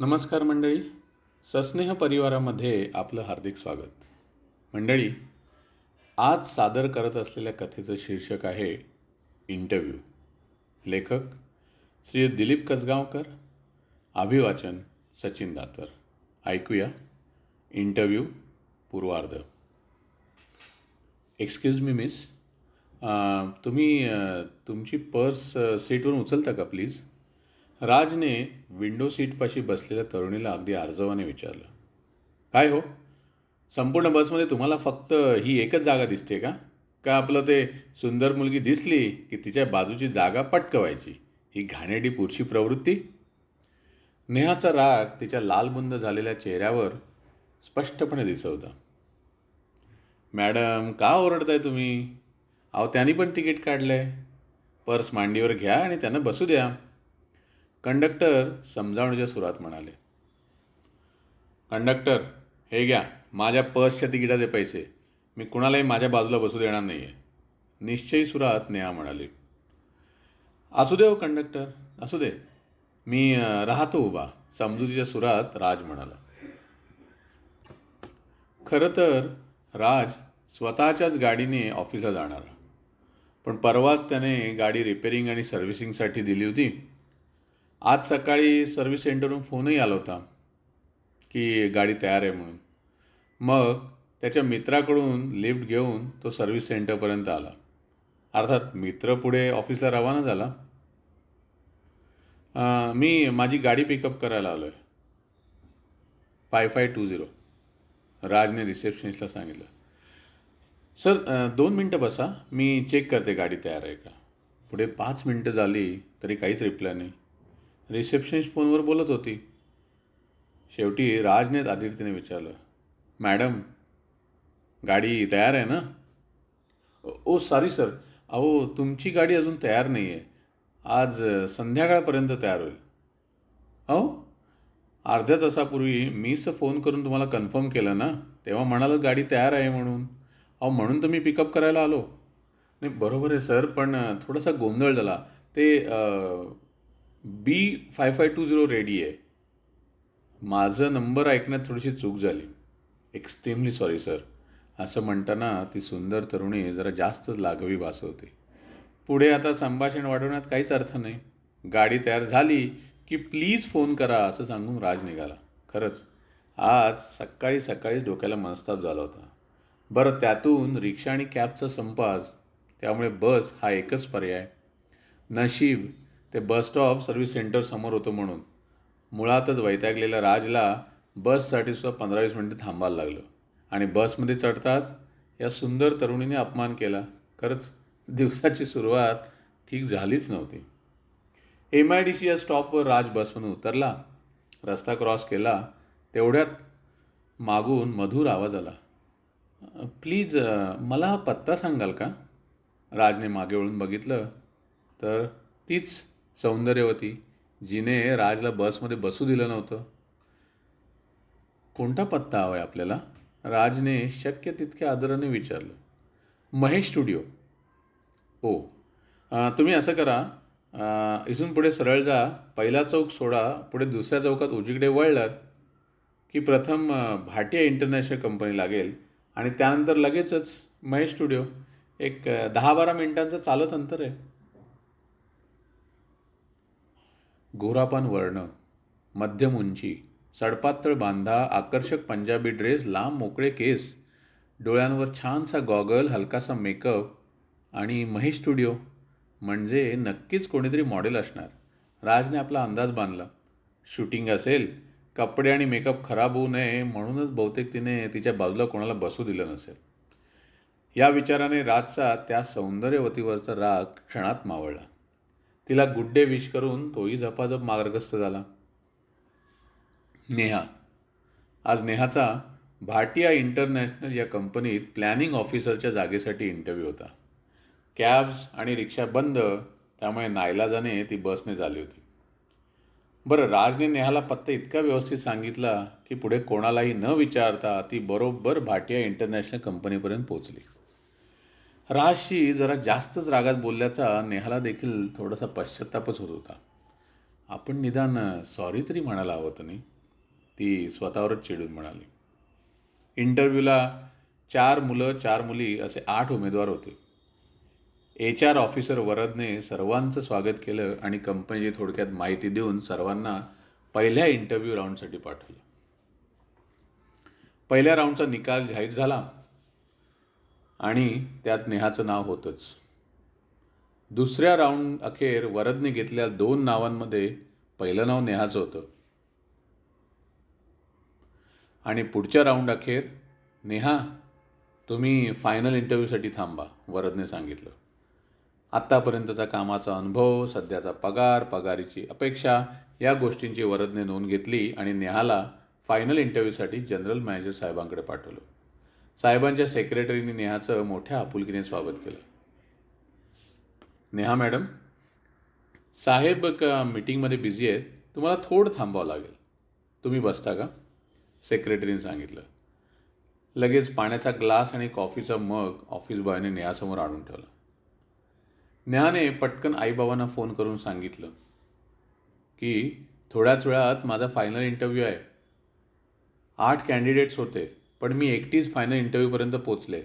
नमस्कार मंडळी. सस्नेह परिवारामध्ये आपलं हार्दिक स्वागत. मंडळी आज सादर करत असलेल्या कथेचं शीर्षक आहे इंटरव्ह्यू. लेखक श्री दिलीप कसगावकर अभिवाचन सचिन दातर. ऐकूया इंटरव्ह्यू पूर्वार्ध. एक्सक्यूज मी मिस तुम्ही तुमची पर्स सीटवरून उचलता का प्लीज राजने विंडो सीटपाशी बसलेल्या तरुणीला अगदी आर्जवाने विचारलं. काय हो? संपूर्ण बसमध्ये तुम्हाला फक्त ही एकच जागा दिसते का? का आपलं ते सुंदर मुलगी दिसली की तिच्या बाजूची जागा पटकवायची? ही घाणेरडी पुरशी प्रवृत्ती? नेहाचा राग तिच्या लालबुंद झालेल्या चेहऱ्यावर स्पष्टपणे दिसवता. मॅडम का ओरडताय तुम्ही? अहो त्यांनी पण तिकीट काढलं आहे पर्स मांडीवर घ्या आणि त्यांना बसू द्या. कंडक्टर समजावण्याच्या सुरात म्हणाले कंडक्टर हे घ्या माझ्या पर्सच्या तिकिटाचे पैसे. मी कुणालाही माझ्या बाजूला बसू देणार नाही आहे निश्चयी सुरात नेहा म्हणाली असू दे हो कंडक्टर असू दे. मी राहतो उभा. समजुतीच्या सुरात राज म्हणाला खरं तर राज स्वतःच्याच गाडीने ऑफिसला जाणार. पण परवाच त्याने गाडी रिपेरिंग आणि सर्व्हिसिंगसाठी दिली होती. आज सकाळी सर्व्हिस सेंटरवरून फोनही आला होता की गाडी तयार आहे म्हणून. मग त्याच्या मित्राकडून लिफ्ट घेऊन तो सर्व्हिस सेंटरपर्यंत आला. अर्थात मित्र पुढे ऑफिसला रवाना झाला. मी माझी गाडी पिकअप करायला आलो आहे फाय फाय टू झिरो राजने रिसेप्शनिस्टला सांगितलं. सर दोन मिनटं बसा. मी चेक करते गाडी तयार आहे का? पुढे पाच मिनटं झाली तरी काहीच रिप्लाय नाही. रिसेप्शनिस्ट फोनवर बोलत होती. शेवटी राजनेच आदित्यने विचारलं मॅडम गाडी तयार आहे ना? ओ- सॉरी सर. अहो तुमची गाडी अजून तयार नाही आहे आज संध्याकाळपर्यंत तयार होईल. अहो अर्ध्या तासापूर्वी मीच फोन करून तुम्हाला कन्फर्म केलं ना? तेव्हा म्हणालं गाडी तयार आहे म्हणून. अहो म्हणून तर मी पिकअप करायला आलो. नाही बरोबर आहे सर पण थोडासा गोंधळ झाला. ते B five five two zero ready आहे. माझं नंबर ऐकण्यात थोडीशी चूक झाली. एक्स्ट्रीमली सॉरी सर असं म्हणताना ती सुंदर तरुणी जरा जास्तच लाघवी भास होती. पुढे आता संभाषण वाढवण्यात काहीच अर्थ नाही. गाडी तयार झाली की प्लीज फोन करा असं सांगून राज निघाला. खरंच आज सकाळी सकाळीच डोक्याला मनस्ताप झाला होता. बरं त्यातून रिक्षा आणि कॅबचा संप आज. त्यामुळे बस हा एकच पर्याय. नशीब ते बस स्टॉप सर्व्हिस सेंटरसमोर होतं म्हणून. मुळातच वैतागलेल्या राजला बससाठी सुद्धा पंधरा वीस मिनटं थांबायला लागलं. आणि बसमध्ये चढताच या सुंदर तरुणीने अपमान केला. खरंच दिवसाची सुरुवात ठीक झालीच नव्हती. एम आय डी सी या स्टॉपवर राज बसमधून उतरला. रस्ता क्रॉस केला. तेवढ्यात मागून मधुर आवाज आला. प्लीज मला हा पत्ता सांगाल का? राजने मागे वळून बघितलं तर तीच सौंदर्यवती जिने राजला बसमध्ये बसू दिलं नव्हतं. कोणता पत्ता हवा आहे आपल्याला? राजने शक्य तितक्या आदराने विचारलं. महेश स्टुडिओ. ओ तुम्ही असं करा. इथून पुढे सरळ जा. पहिला चौक सोडा. पुढे दुसऱ्या चौकात उजवीकडे वळलात की प्रथम भाटिया इंटरनॅशनल कंपनी लागेल आणि त्यानंतर लगेचच महेश स्टुडिओ. एक दहा बारा मिनिटांचं चालत अंतर आहे. गोरापान वर्ण मध्यम उंची सडपातळ बांधा आकर्षक पंजाबी ड्रेस लांब मोकळे केस डोळ्यांवर छानसा गॉगल हलकासा मेकअप आणि महेश स्टुडिओ. म्हणजे नक्कीच कोणीतरी मॉडेल असणार. राजने आपला अंदाज बांधला. शूटिंग असेल कपडे आणि मेकअप खराब होऊ नये म्हणूनच बहुतेक तिने तिच्या बाजूला कोणाला बसू दिलं नसेल. या विचाराने राजचा त्या सौंदर्यवतीवरचा राग क्षणात मावळला. तिला गुड डे विश करून तोही झपाझप मार्गस्थ झाला. नेहा. आज नेहाचा भाटिया इंटरनॅशनल या कंपनीत प्लॅनिंग ऑफिसरच्या जागेसाठी इंटरव्ह्यू होता. कॅब्स आणि रिक्षा बंद त्यामुळे नाईलाजाने ती बसने झाली होती. बरं राजने नेहाला पत्ता इतका व्यवस्थित सांगितला की पुढे कोणालाही न विचारता ती बरोबर भाटिया इंटरनॅशनल कंपनीपर्यंत पोहोचली. राजशी जरा जास्तच रागात बोलल्याचा नेहाला देखील थोडासा पश्चातापच होत होता. आपण निदान सॉरी तरी म्हणायला हवं होतं नाही ती स्वतःवरच चिडून म्हणाली. इंटरव्ह्यूला चार मुलं चार मुली असे आठ उमेदवार होते. एच आर ऑफिसर वरदने सर्वांचं स्वागत केलं आणि कंपनीची थोडक्यात माहिती देऊन सर्वांना पहिल्या इंटरव्ह्यू राऊंडसाठी पाठवलं. पहिल्या राऊंडचा निकाल जाहीर झाला. आणि त्यात नेहाचं नाव होतंच. दुसऱ्या राऊंड अखेर वरदने घेतलेल्या दोन नावांमध्ये पहिलं नाव नेहाचं होतं. आणि पुढच्या राऊंड अखेर नेहा तुम्ही फायनल इंटरव्ह्यूसाठी थांबा वरदने सांगितलं. आत्तापर्यंतचा कामाचा अनुभव सध्याचा पगार पगारीची अपेक्षा या गोष्टींची वरदने नोंद घेतली आणि नेहाला फायनल इंटरव्ह्यूसाठी जनरल मॅनेजर साहेबांकडे पाठवलं. साहेबांच्या सेक्रेटरीने नेहाचं मोठ्या आपुलकीने स्वागत केलं. नेहा मॅडम साहेब का मीटिंगमध्ये बिझी आहेत. तुम्हाला थोडं थांबावं लागेल. तुम्ही बसता का? सेक्रेटरीने सांगितलं. लगेच पाण्याचा ग्लास आणि कॉफीचा मग ऑफिस बॉयने नेहासमोर आणून ठेवला. नेहाने पटकन आईबाबांना फोन करून सांगितलं की थोड्याच वेळात माझा फायनल इंटरव्ह्यू आहे. आठ कॅन्डिडेट्स होते. पण मी एकटीच फायनल इंटरव्ह्यूपर्यंत पोचले.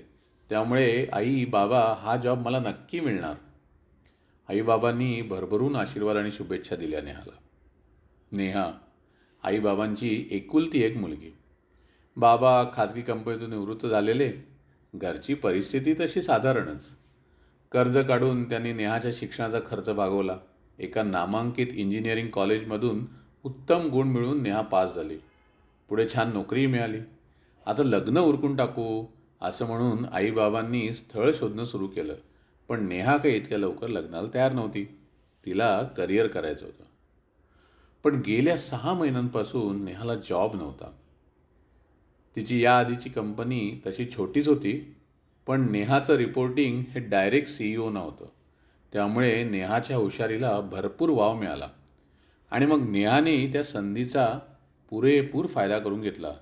त्यामुळे आई बाबा हा जॉब मला नक्की मिळणार. आईबाबांनी भरभरून आशीर्वाद आणि शुभेच्छा दिल्या नेहाला. नेहा आईबाबांची एकुलती एक मुलगी. बाबा खाजगी कंपनीतून निवृत्त झालेले. घरची परिस्थिती तशी साधारणच. कर्ज काढून त्यांनी नेहाच्या शिक्षणाचा खर्च भागवला. एका नामांकित इंजिनिअरिंग कॉलेजमधून उत्तम गुण मिळून नेहा पास झाली. पुढे छान नोकरीही मिळाली. आता लग्न उरकून टाकू असं म्हणून आईबाबांनी स्थळ शोधणं सुरू केलं. पण नेहा काही इतक्या लवकर लग्नाला तयार नव्हती. तिला करिअर करायचं होतं. पण गेल्या सहा महिन्यांपासून नेहाला जॉब नव्हता. तिची या आधीची कंपनी तशी छोटीच होती पण नेहाचं रिपोर्टिंग हे डायरेक्ट सीईओ नव्हतं त्यामुळे नेहाच्या हुशारीला भरपूर वाव मिळाला. आणि मग नेहाने त्या संधीचा पुरेपूर फायदा करून घेतला.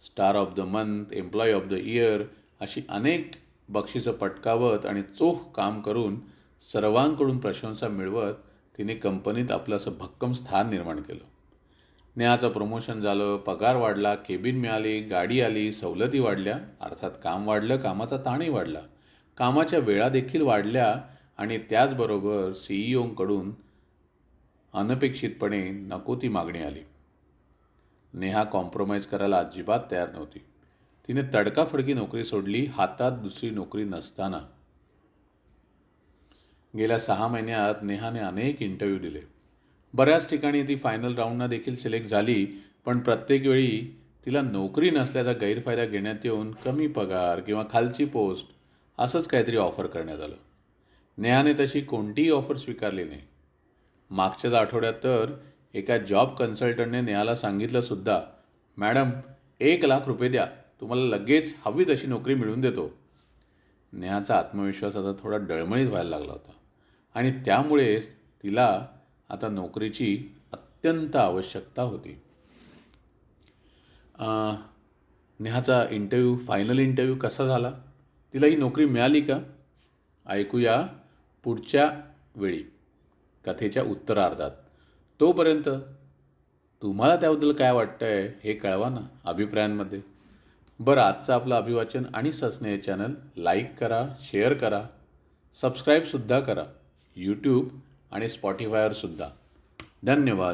Star of the month employee of the year अशी अनेक बक्षिसं पटकावत आणि चोख काम करून सर्वांकडून प्रशंसा मिळवत तिने कंपनीत आपलं असं भक्कम स्थान निर्माण केलं. नेहाचं प्रमोशन झालं पगार वाढला केबिन मिळाली गाडी आली सवलती वाढल्या अर्थात काम वाढलं कामाचा ताणही वाढला. कामाच्या वेळा देखील वाढल्या आणि त्याचबरोबर सी ई अनपेक्षितपणे नको ती मागणी आली. नेहा कॉम्प्रोमाइज करायला अजिबात तयार नव्हती. तिने तडकाफडकी नोकरी सोडली हातात दुसरी नोकरी नसताना. गेल्या सहा महिन्यात नेहाने अनेक इंटरव्ह्यू दिले. बऱ्याच ठिकाणी ती फायनल राऊंडना देखील सिलेक्ट झाली पण प्रत्येक वेळी तिला नोकरी नसल्याचा गैरफायदा घेण्यात येऊन कमी पगार किंवा खालची पोस्ट असंच काहीतरी ऑफर करण्यात आलं. नेहाने तशी कोणतीही ऑफर स्वीकारली नाही. मागच्याच आठवड्यात तर एका जॉब कन्सल्टंटने नेहाला सांगितलंसुद्धा मॅडम एक लाख रुपये द्या तुम्हाला लगेच हवी तशी नोकरी मिळवून देतो. नेहाचा आत्मविश्वास आता थोडा डळमळीत व्हायला लागला होता. आणि त्यामुळेच तिला आता नोकरीची अत्यंत आवश्यकता होती. नेहाचा इंटरव्ह्यू फायनल इंटरव्ह्यू कसा झाला? तिला ही नोकरी मिळाली का? ऐकूया पुढच्या वेळी कथेच्या उत्तरार्धात. तोपर्यंत तुम्हाला त्याबद्दल काय वाटतं आहे हे कळवा ना अभिप्रायांमध्ये. बरं आजचं आपलं अभिवाचन आणि सस्नेह चॅनल लाईक करा शेअर करा सबस्क्राईबसुद्धा करा यूट्यूब आणि स्पॉटीफायवरसुद्धा. धन्यवाद.